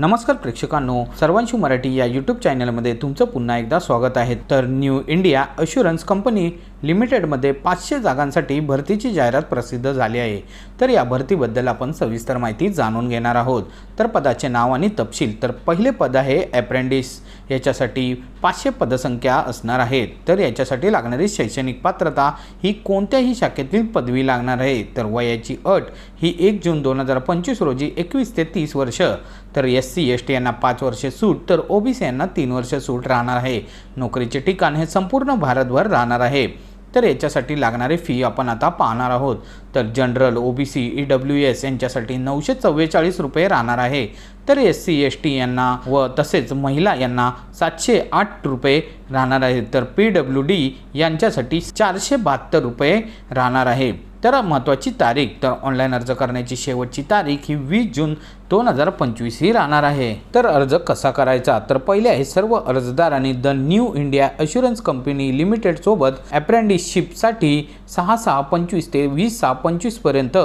नमस्कार प्रेक्षकांनो सर्वांशु मराठी या यूट्यूब चॅनलमध्ये तुमचं पुन्हा एकदा स्वागत आहे. तर न्यू इंडिया अश्युरन्स कंपनी लिमिटेडमध्ये पाचशे जागांसाठी भरतीची जाहिरात प्रसिद्ध झाली आहे. तर या भरतीबद्दल आपण सविस्तर माहिती जाणून घेणार आहोत. तर पदाचे नाव आणि तपशील तर पहिले पद आहे ॲप्रेंडिस याच्यासाठी पाचशे पदसंख्या असणार आहेत. तर याच्यासाठी लागणारी शैक्षणिक पात्रता ही कोणत्याही शाखेतील पदवी लागणार आहे. तर वयाची अट ही एक जून दोन हजार पंचवीस रोजी एकवीस ते तीस वर्ष. तर एस सी एस टी यांना पाच वर्षे सूट तर ओबीसी यांना तीन वर्ष सूट राहणार आहे. नोकरीचे ठिकाण हे संपूर्ण भारतभर राहणार आहे. तर याच्यासाठी लागणारी फी आपण आता पाहणार आहोत. तर general O B C E W S यांच्यासाठी नऊशे चव्वेचाळीस रुपये राहणार आहे. तर एस सी एस टी यांना व तसेच महिला यांना सातशे आठ रुपये राहणार आहे तर पी डब्ल्यू डी यांच्यासाठी चारशे बहात्तर रुपये राहणार आहे. तर महत्त्वाची तारीख तर ऑनलाईन अर्ज करण्याची शेवटची तारीख ही वीस जून दोन हजार पंचवीस ही राहणार आहे. तर अर्ज कसा करायचा? तर पहिले आहे सर्व अर्जदारांनी the New India Assurance company लिमिटेडसोबत अप्रेंटिसशिपसाठी सहा सहा पंचवीस ते वीस सहा पंचवीसपर्यंत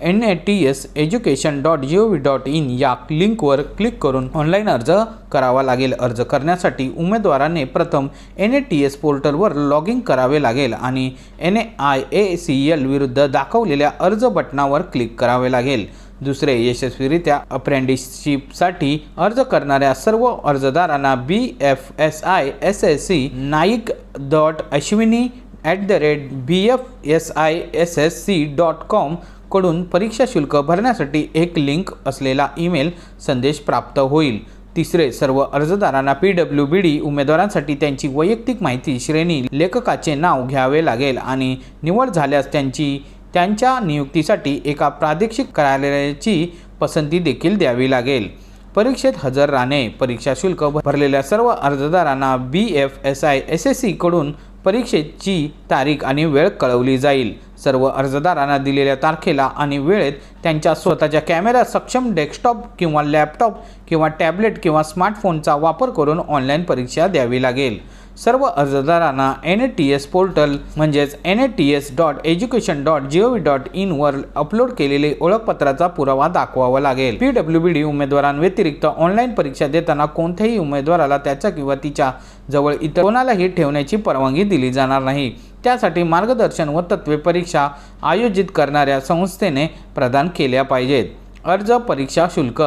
N A T S education dot G O V dot in या लिंकवर क्लिक करून ऑनलाईन अर्ज करावा लागेल. अर्ज करण्यासाठी उमेदवाराने प्रथम एन ए टी एस पोर्टलवर लॉग इन करावे लागेल आणि N A I A C L विरुद्ध दाखवलेल्या अर्ज बटणावर क्लिक करावे लागेल. दुसरे यशस्वीरित्या अप्रेंटिसशिपसाठी अर्ज करणाऱ्या सर्व अर्जदारांना B F S I S S C Naik dot Ashwini at the rate B F S I S S C dot कॉमकडून परीक्षा शुल्क भरण्यासाठी एक लिंक असलेला ईमेल संदेश प्राप्त होईल. तिसरे सर्व अर्जदारांना पी डब्ल्यू बी डी उमेदवारांसाठी त्यांची वैयक्तिक माहिती श्रेणी लेखकाचे नाव घ्यावे लागेल आणि निवड झाल्यास त्यांची त्यांच्या नियुक्तीसाठी एका प्रादेशिक कार्यालयाची पसंती देखील द्यावी लागेल. परीक्षेत हजर राहणे परीक्षा शुल्क भरलेल्या सर्व अर्जदारांना B F S I S S सीकडून परीक्षेची तारीख आणि वेळ कळवली जाईल. सर्व अर्जदारांना दिलेल्या तारखेला आणि वेळेत त्यांच्या स्वतःच्या कॅमेरा सक्षम डेस्कटॉप किंवा लॅपटॉप किंवा टॅबलेट किंवा स्मार्टफोनचा वापर करून ऑनलाईन परीक्षा द्यावी लागेल. सर्व अर्जदारांना N A T S portal म्हणजेच N A T S dot education dot G O V dot इनवर upload केलेले ओळखपत्राचा पुरावा दाखवावा लागेल. पी डब्ल्यू बी डी उमेदवारांव्यतिरिक्त ऑनलाईन परीक्षा देताना कोणत्याही उमेदवाराला त्याच्या किंवा तिच्या जवळ इतर कोणालाही ठेवण्याची परवानगी दिली जाणार नाही. त्यासाठी मार्गदर्शन व तत्वे परीक्षा आयोजित करणाऱ्या संस्थेने प्रदान केल्या पाहिजेत. अर्ज परीक्षा शुल्क.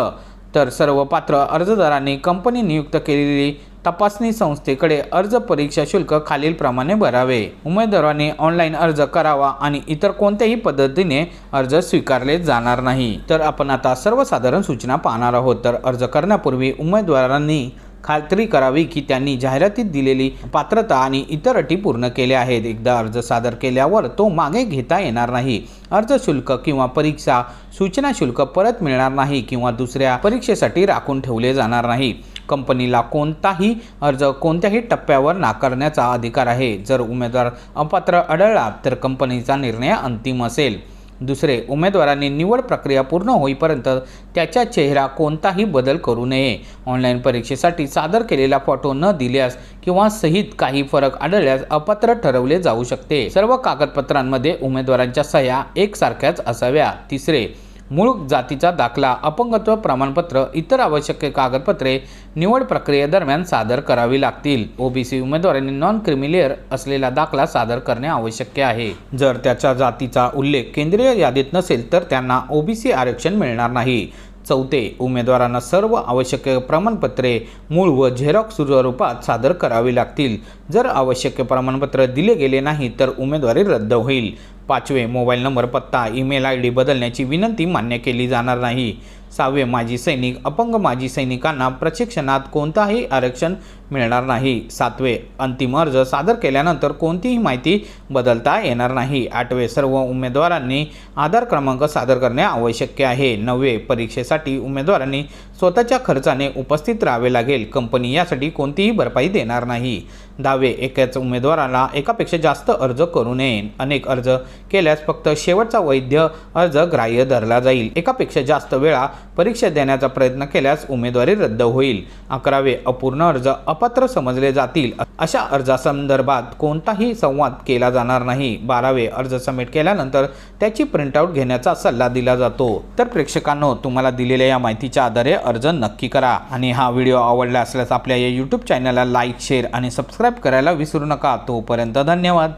तर सर्व पात्र अर्जदारांनी कंपनी नियुक्त केलेली तपासणी संस्थेकडे अर्ज परीक्षा शुल्क खालीलप्रमाणे भरावे. उमेदवारांनी ऑनलाईन अर्ज करावा आणि इतर कोणत्याही पद्धतीने अर्ज स्वीकारले जाणार नाही. तर आपण आता सर्वसाधारण सूचना पाहणार आहोत. तर अर्ज करण्यापूर्वी उमेदवारांनी खात्री करावी की त्यांनी जाहिरातीत दिलेली पात्रता आणि इतर अटी पूर्ण केल्या आहेत. एकदा अर्ज सादर केल्यावर तो मागे घेता येणार नाही. अर्ज शुल्क किंवा परीक्षा सूचना शुल्क परत मिळणार नाही किंवा दुसऱ्या परीक्षेसाठी राखून ठेवले जाणार नाही. कंपनीला कोणताही अर्ज कोणत्याही टप्प्यावर नाकारण्याचा अधिकार आहे. जर उमेदवार अपात्र आढळला तर कंपनीचा निर्णय अंतिम असेल. दुसरे उमेदवारांनी निवड प्रक्रिया पूर्ण होईपर्यंत त्याच्या चेहरा कोणताही बदल करू नये. ऑनलाईन परीक्षेसाठी सादर केलेला फोटो न दिल्यास किंवा सहित काही फरक आढळल्यास अपात्र ठरवले जाऊ शकते. सर्व कागदपत्रांमध्ये उमेदवारांच्या सह्या एकसारख्याच असाव्या. तिसरे मूळ जातीचा दाखला अपंगत्व प्रमाणपत्र इतर आवश्यक कागदपत्रे निवड प्रक्रियेदरम्यान सादर करावी लागतील. ओबीसी उमेदवारांनी नॉन क्रिमिलेअर असलेला दाखला सादर करणे आवश्यक आहे. जर त्याच्या जातीचा उल्लेख केंद्रीय यादीत नसेल तर त्यांना ओबीसी आरक्षण मिळणार नाही. चौथे उमेदवारांना सर्व आवश्यक प्रमाणपत्रे मूळ व झेरॉक्स स्वरूपात सादर करावी लागतील. जर आवश्यक प्रमाणपत्र दिले गेले नाही तर उमेदवारी रद्द होईल. पाचवे मोबाईल नंबर पत्ता ईमेल आय डी बदलण्याची विनंती मान्य केली जाणार नाही. सहावे माजी सैनिक अपंग माजी सैनिकांना प्रशिक्षणात कोणताही आरक्षण मिळणार नाही. सातवे अंतिम अर्ज सादर केल्यानंतर कोणतीही माहिती बदलता येणार नाही. आठवे सर्व उमेदवारांनी आधार क्रमांक सादर करणे आवश्यक आहे. नववे परीक्षेसाठी उमेदवारांनी स्वतःच्या खर्चाने उपस्थित राहावे लागेल. कंपनी यासाठी कोणतीही भरपाई देणार नाही. दहावे एकाच उमेदवाराला एकापेक्षा जास्त अर्ज करू नये. अनेक अर्ज केल्यास फक्त शेवटचा वैध अर्ज ग्राह्य धरला जाईल. एकापेक्षा जास्त वेळा परीक्षा देण्याचा प्रयत्न केल्यास उमेदवारी रद्द होईल. अकरावे अपूर्ण अर्ज अपात्र समजले जातील. अशा अर्जासंदर्भात कोणताही संवाद केला जाणार नाही. बारावे अर्ज सबमिट केल्यानंतर त्याची प्रिंटआउट घेण्याचा सल्ला दिला जातो. तर प्रेक्षकांनो तुम्हाला दिलेल्या या माहितीच्या आधारे अर्ज नक्की करा. आणि हा व्हिडिओ आवडला असल्यास आपल्या या यूट्यूब चॅनलला लाईक शेअर आणि सबस्क्राईब करायला विसरू नका. तोपर्यंत धन्यवाद.